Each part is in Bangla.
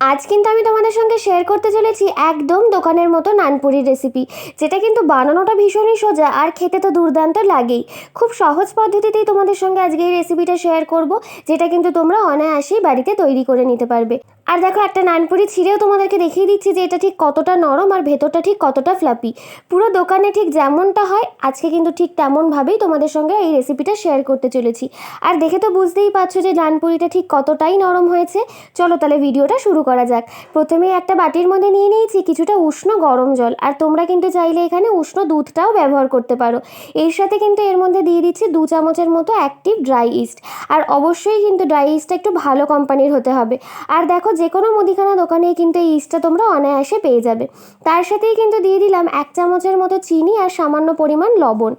আজ কিন্তু আমি তোমাদের সঙ্গে শেয়ার করতে চলেছি একদম দোকানের মতো নানপুরি রেসিপি যেটা কিন্তু বানানোটা ভীষণই সোজা আর খেতে তো দুর্দান্ত লাগেই। খুব সহজ পদ্ধতিতেই তোমাদের সঙ্গে আজকে এই রেসিপিটা শেয়ার করব, যেটা কিন্তু তোমরা অনায়াসেই বাড়িতে তৈরি করে নিতে পারবে। আর দেখো, একটা নানপুরি ছিঁড়েও তোমাদেরকে দেখিয়ে দিচ্ছি যে এটা ঠিক কতটা নরম আর ভেতরটা ঠিক কতটা ফ্লাপি পুরো দোকানে ঠিক যেমনটা হয়, আজকে কিন্তু ঠিক তেমনভাবেই তোমাদের সঙ্গে এই রেসিপিটা শেয়ার করতে চলেছি। আর দেখে তো বুঝতেই পারছ যে নানপুরিটা ঠিক কতটাই নরম হয়েছে। চলো তাহলে ভিডিওটা শুরু করা যাক। প্রথমেই একটা বাটির মধ্যে নিয়ে নিয়েছি কিছুটা উষ্ণ গরম জল। আর তোমরা কিন্তু চাইলে এখানে উষ্ণ দুধটাও ব্যবহার করতে পারো। এর সাথে কিন্তু এর মধ্যে দিয়ে দিচ্ছি দু চামচের মতো অ্যাক্টিভ ড্রাই ইস্ট আর অবশ্যই কিন্তু ড্রাই ইস্টটা একটু ভালো কোম্পানির হতে হবে। আর দেখো যে কোনো মুদিখানা দোকানেই কিন্তু এই ইস্টটা তোমরা অনায়াসে পেয়ে যাবে। তার সাথেই কিন্তু দিয়ে দিলাম এক চামচের মতো চিনি আর সামান্য পরিমাণ লবণ।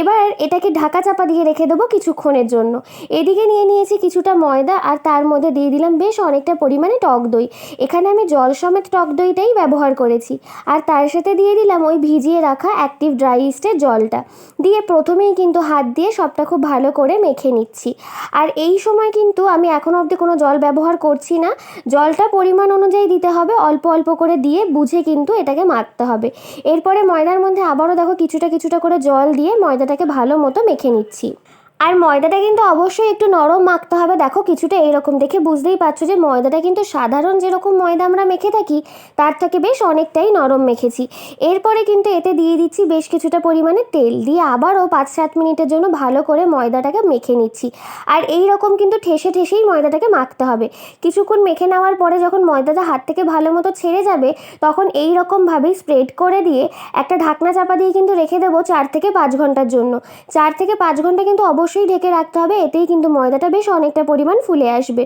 এবার এটাকে ঢাকা চাপা দিয়ে রেখে দেবো কিছুক্ষণের জন্য। এদিকে নিয়ে নিয়েছি কিছুটা ময়দা আর তার মধ্যে দিয়ে দিলাম বেশ অনেকটা পরিমাণে টক দই। এখানে আমি জল সমেত টক দইটাই ব্যবহার করেছি। আর তার সাথে দিয়ে দিলাম ওই ভিজিয়ে রাখা অ্যাক্টিভ ড্রাই ইস্টের জলটা। দিয়ে প্রথমেই কিন্তু হাত দিয়ে সবটা খুব ভালো করে মেখে নিচ্ছি। আর এই সময় কিন্তু আমি এখনও অবধি কোনো জল ব্যবহার করছি না। জলটা পরিমাণ অনুযায়ী দিতে হবে, অল্প অল্প করে দিয়ে বুঝে কিন্তু এটাকে মাখতে হবে। এরপরে ময়দার মধ্যে আবারও দেখো কিছুটা কিছুটা করে জল দিয়ে ময়দাটাকে ভালো মতো মেখে নিচ্ছি। আর ময়দাটা কিন্তু অবশ্যই একটু নরম মাখতে হবে। দেখো কিছুটা এইরকম দেখে বুঝতেই পারছ যে ময়দাটা কিন্তু সাধারণ যেরকম ময়দা আমরা মেখে থাকি, তার থেকে বেশ অনেকটাই নরম মেখেছি। এরপরে কিন্তু এতে দিয়ে দিচ্ছি বেশ কিছুটা পরিমাণে তেল। দিয়ে আবারও পাঁচ সাত মিনিটের জন্য ভালো করে ময়দাটাকে মেখে নিচ্ছি। আর এই রকম কিন্তু ঠেসে ঠেসেই ময়দাটাকে মাখতে হবে। কিছুক্ষণ মেখে নেওয়ার পরে যখন ময়দাটা হাত থেকে ভালো মতো ছেড়ে যাবে, তখন এই রকমভাবেই স্প্রেড করে দিয়ে একটা ঢাকনা চাপা দিয়ে কিন্তু রেখে দেবো চার থেকে পাঁচ ঘণ্টার জন্য। চার থেকে পাঁচ ঘণ্টা কিন্তু অবশ্যই ঢেকে রাখতে হবে, এতেই কিন্তু ময়দাটা বেশ অনেকটা পরিমাণ ফুলে আসবে।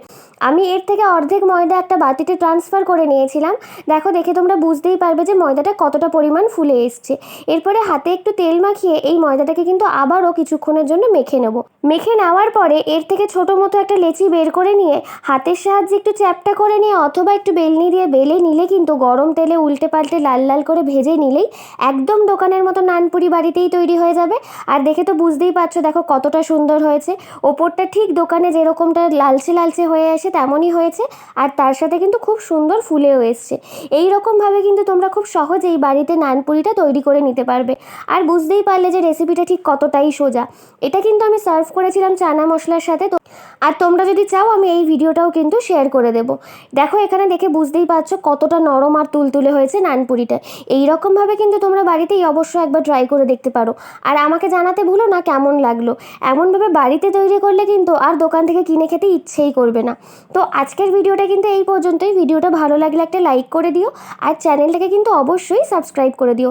আমি এর থেকে অর্ধেক ময়দা একটা বাটিতে ট্রান্সফার করে নিয়েছিলাম। দেখো, দেখে তোমরা বুঝতেই পারবে যে ময়দাটা কতটা পরিমাণ ফুলে এসছে। এরপরে হাতে একটু তেল মাখিয়ে এই ময়দাটাকে কিন্তু আবারও কিছুক্ষণের জন্য মেখে নেব। মেখে নেওয়ার পরে এর থেকে ছোট মতো একটা লেচি বের করে নিয়ে হাতের সাহায্যে একটু চ্যাপটা করে নিয়ে অথবা একটু বেলনি দিয়ে বেলে নিলে কিন্তু গরম তেলে উল্টে পাল্টে লাল লাল করে ভেজে নিলেই একদম দোকানের মতো নানপুরি বাড়িতেই তৈরি হয়ে যাবে। আর দেখে তো বুঝতেই পারছ, দেখো কতটা সুন্দর হয়েছে। ওপরটা ঠিক দোকানে যেরকমটা লালচে লালচে হয়ে আসে তেমনই হয়েছে। আর তার সাথে কিন্তু খুব সুন্দর ফুলেও এসছে। এই রকমভাবে কিন্তু তোমরা খুব সহজেই বাড়িতে নানপুরিটা তৈরি করে নিতে পারবে। আর বুঝতেই পারলে যে রেসিপিটা ঠিক কতটাই সোজা। এটা কিন্তু আমি সার্ভ করেছিলাম চানা মশলার সাথে, তো আর তোমরা যদি চাও, আমি এই ভিডিওটাও কিন্তু শেয়ার করে দেবো। দেখো, এখানে দেখে বুঝতেই পারছ কতটা নরম আর তুলতুলে হয়েছে নানপুরিটা। এই রকমভাবে কিন্তু তোমরা বাড়িতেই অবশ্যই একবার ট্রাই করে দেখতে পারো। আর আমাকে জানাতে ভুলো না কেমন লাগল। এমনভাবে বাড়িতে তৈরি করলে কিন্তু আর দোকান থেকে কিনে খেতে ইচ্ছেই করবে না। তো আজকের ভিডিওটা কিন্তু এই পর্যন্তই। ভিডিওটা ভালো লাগলে একটা লাইক করে দিও। আর চ্যানেলটাকে কিন্তু অবশ্যই সাবস্ক্রাইব করে দিও।